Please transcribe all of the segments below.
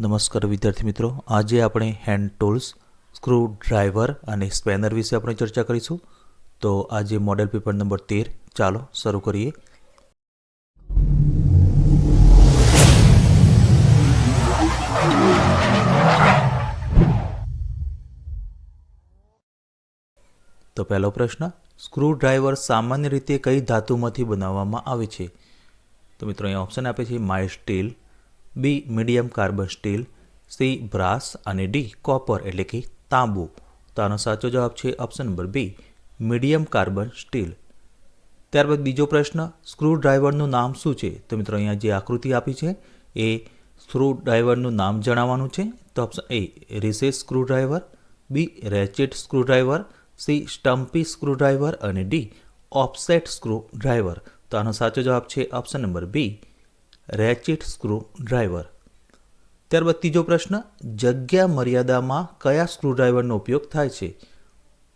નમસ્કાર વિદ્યાર્થી મિત્રો. આજે આપણે હેન્ડ ટૂલ્સ સ્ક્રૂ ડ્રાઈવર અને સ્પેનર વિશે આપણે ચર્ચા કરીશું. તો આજે મોડેલ પેપર નંબર તેર. ચાલો શરૂ કરીએ. તો પહેલો પ્રશ્ન સ્ક્રૂ ડ્રાઈવર સામાન્ય રીતે કઈ ધાતુમાંથી બનાવવામાં આવે છે? તો મિત્રો અહીંયા ઓપ્શન આપે છે my steel B medium carbon steel, C brass અને ડી કોપર એટલે કે તાંબુ. તો આનો સાચો જવાબ છે option number B, medium carbon steel. ત્યારબાદ બીજો પ્રશ્ન સ્ક્રૂ ડ્રાઈવરનું નામ શું છે? તો મિત્રો અહીંયા જે આકૃતિ આપી છે, એ સ્ક્રૂ ડ્રાઈવરનું નામ જણાવવાનું છે. તો option A, recess screwdriver B ratchet screwdriver C stumpy screwdriver અને ડી ઓફસેટ સ્ક્રૂ ડ્રાઈવર તો આનો સાચો જવાબ છે option number B ratchet screwdriver. ત્યારબાદ ત્રીજો પ્રશ્ન, જગ્યા મર્યાદામાં કયા સ્ક્રૂડ્રાઈવરનો ઉપયોગ થાય છે?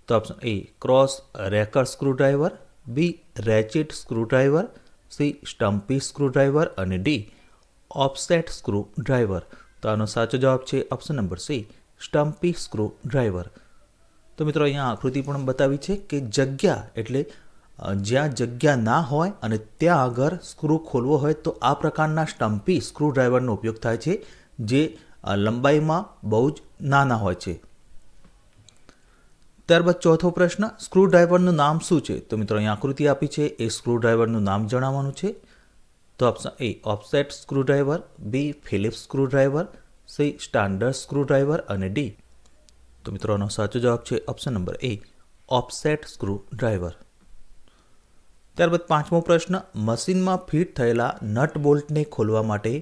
તો option A cross રેકર screwdriver B ratchet screwdriver C stumpy screwdriver અને ડી ઓફસેટ સ્ક્રૂ ડ્રાઈવર. તો આનો સાચો જવાબ છે option number C, stumpy screwdriver. તો મિત્રો, અહીંયા આકૃતિ પણ બતાવી છે કે જગ્યા એટલે જ્યાં જગ્યા ના હોય અને ત્યાં આગળ સ્ક્રૂ ખોલવો હોય તો આ પ્રકારના સ્ટમ્પી સ્ક્રૂ ડ્રાઈવરનો ઉપયોગ થાય છે, જે લંબાઈમાં બહુ જ નાના હોય છે. ત્યારબાદ ચોથો પ્રશ્ન સ્ક્રૂ ડ્રાઈવરનું નામ શું છે? તો મિત્રો અહીં આકૃતિ આપી છે, એ સ્ક્રૂ ડ્રાઈવરનું નામ જણાવવાનું છે. તો option A, offset screwdriver B, Phillips screwdriver C, standard screwdriver અને ડી. તો મિત્રોનો સાચો જવાબ છે option number A, offset screwdriver ત્યારબાદ પાંચમો પ્રશ્ન, મશીનમાં ફિટ થયેલા નટ બોલ્ટને ખોલવા માટે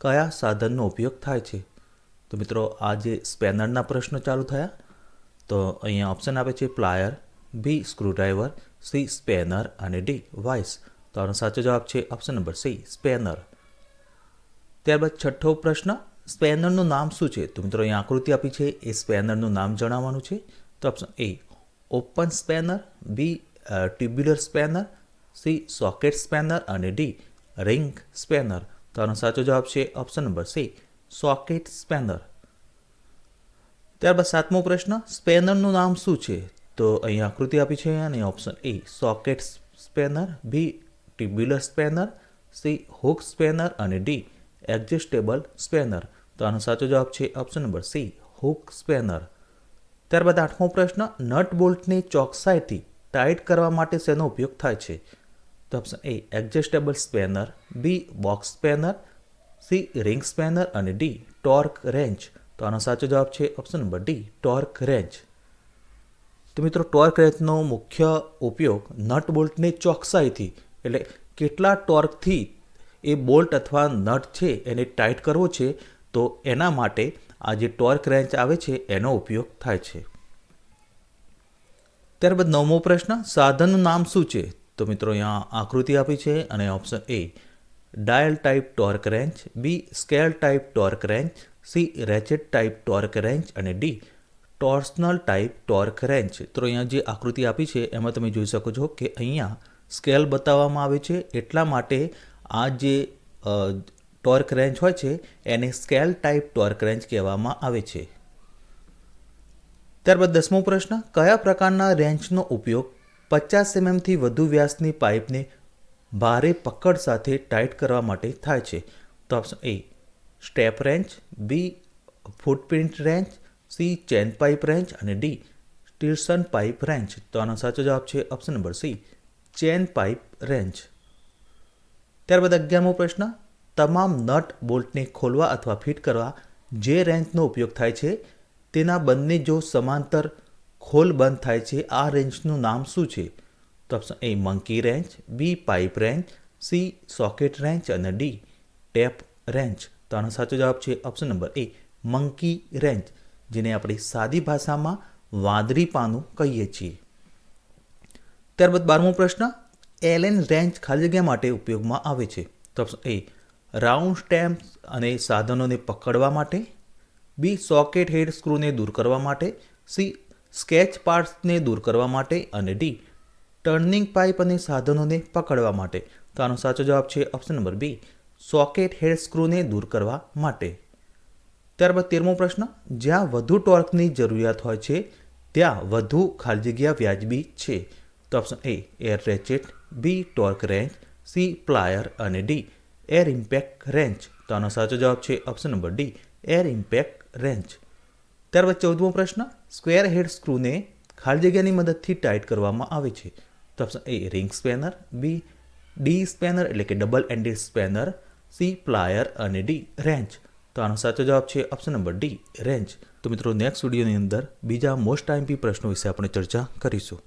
કયા સાધનનો ઉપયોગ થાય છે? તો મિત્રો, આ જે સ્પેનરના પ્રશ્નો ચાલુ થયા, તો અહીંયા ઓપ્શન આપે છે plier B screwdriver C spanner અને ડી વાઇસ તો આનો સાચો જવાબ છે ઓપ્શન નંબર સી સ્પેનર ત્યારબાદ છઠ્ઠો પ્રશ્ન, સ્પેનરનું નામ શું છે? તો મિત્રો, અહીંયા આકૃતિ આપી છે, એ સ્પેનરનું નામ જણાવવાનું છે. તો option A open spanner B tubular spanner C socket spanner અને ડી રિંગ સ્પેનર તો આનો સાચો જવાબ છે option number C socket spanner ત્યારબાદ સાતમો પ્રશ્ન સ્પેનરનું નામ શું છે? તો અહીં આકૃતિ આપી છે અને option A socket spanner B tubular spanner C hook spanner અને ડી એડજસ્ટેબલ સ્પેનર તો આનો સાચો જવાબ છે option number C hook spanner ત્યારબાદ આઠમો પ્રશ્ન નટ બોલ્ટની ચોકસાઈથી ટાઈટ કરવા માટે શેનો ઉપયોગ થાય છે? તો option A adjustable spanner B box spanner C ring spanner અને ડી ટોર્ક રેન્ચ તો આનો સાચો જવાબ છે option number D torque wrench તો મિત્રો ટોર્ક રેન્ચનો મુખ્ય ઉપયોગ નટ બોલ્ટને ચોકસાઈથી, એટલે કેટલા ટોર્કથી એ બોલ્ટ અથવા નટ છે એને ટાઈટ કરવો છે, તો એના માટે આ જે ટોર્ક રેન્ચ આવે છે, એનો ઉપયોગ થાય છે. ત્યારબાદ નવમો પ્રશ્ન, સાધનનું નામ શું છે? તો મિત્રો અહીંયા આકૃતિ આપી છે અને option A dial type torque wrench B scale type torque wrench C ratchet type torque wrench અને D torsional type torque wrench તો અહીંયા જે આકૃતિ આપી છે, એમાં તમે જોઈ શકો છો કે અહીંયા સ્કેલ બતાવવામાં આવે છે. એટલા માટે આ જે ટોર્ક રેન્ચ હોય છે, એને સ્કેલ ટાઈપ ટોર્ક રેન્ચ કહેવામાં આવે છે. ત્યારબાદ દસમો પ્રશ્ન, કયા પ્રકારના રેન્ચનો ઉપયોગ પચાસ એમએમથી વધુ વ્યાસની પાઇપને ભારે પકડ સાથે ટાઈટ કરવા માટે થાય છે. તો option A step wrench B footprint wrench C chain pipe wrench અને ડી સ્ટીરસન પાઇપ રેન્ચ તો આનો સાચો જવાબ છે option number C chain pipe wrench ત્યારબાદ અગિયારમો પ્રશ્ન, તમામ નટ બોલ્ટને ખોલવા અથવા ફિટ કરવા જે રેન્ચનો ઉપયોગ થાય છે, તેના બંને જો સમાંતર ખોલ બંધ થાય છે. આ રેન્જનું નામ શું છે? તો option A monkey wrench B pipe wrench C socket wrench અને ડી ટેપ રેન્ચ તો આનો સાચો જવાબ છે option number A monkey wrench જેને આપણે સાદી ભાષામાં વાદળી પાનું કહીએ છીએ. ત્યારબાદ બારમો પ્રશ્ન, એલેન રેન્ચ ખાલી જગ્યા માટે ઉપયોગમાં આવે છે? તો ઓપ્શન એ રાઉન્ડ સ્ટેમ્પ અને સાધનોને પકડવા માટે બી સોકેટ હેડ સ્ક્રૂને દૂર કરવા માટે સી સ્કેચ પાર્ટ્સને દૂર કરવા માટે અને ડી, ટર્નિંગ પાઇપ અને સાધનોને પકડવા માટે. તો આનો સાચો જવાબ છે option number B, socket head સ્ક્રૂને દૂર કરવા માટે. ત્યારબાદ તેરમો પ્રશ્ન, જ્યાં વધુ ટોર્કની જરૂરિયાત હોય છે, ત્યાં વધુ ખાલી જગ્યા વ્યાજબી છે. તો option A, air ratchet, B, torque wrench C, plier અને ડી, એર ઇમ્પેક્ટ રેન્ચ તો આનો સાચો જવાબ છે option number D, air impact wrench ત્યારબાદ ચૌદમો પ્રશ્ન સ્ક્વેર હેડ સ્ક્રૂને ખાલી જગ્યાની મદદથી ટાઈટ કરવામાં આવે છે. તો option A ring spanner B D spanner એટલે કે double ended spanner C plier અને ડી રેન્ચ તો આનો સાચો જવાબ છે ઓપ્શન નંબર ડી રેન્ચ તો મિત્રો નેક્સ્ટ વિડીયોની અંદર બીજા મોસ્ટ આઈમ્પી પ્રશ્નો વિશે આપણે ચર્ચા કરીશું.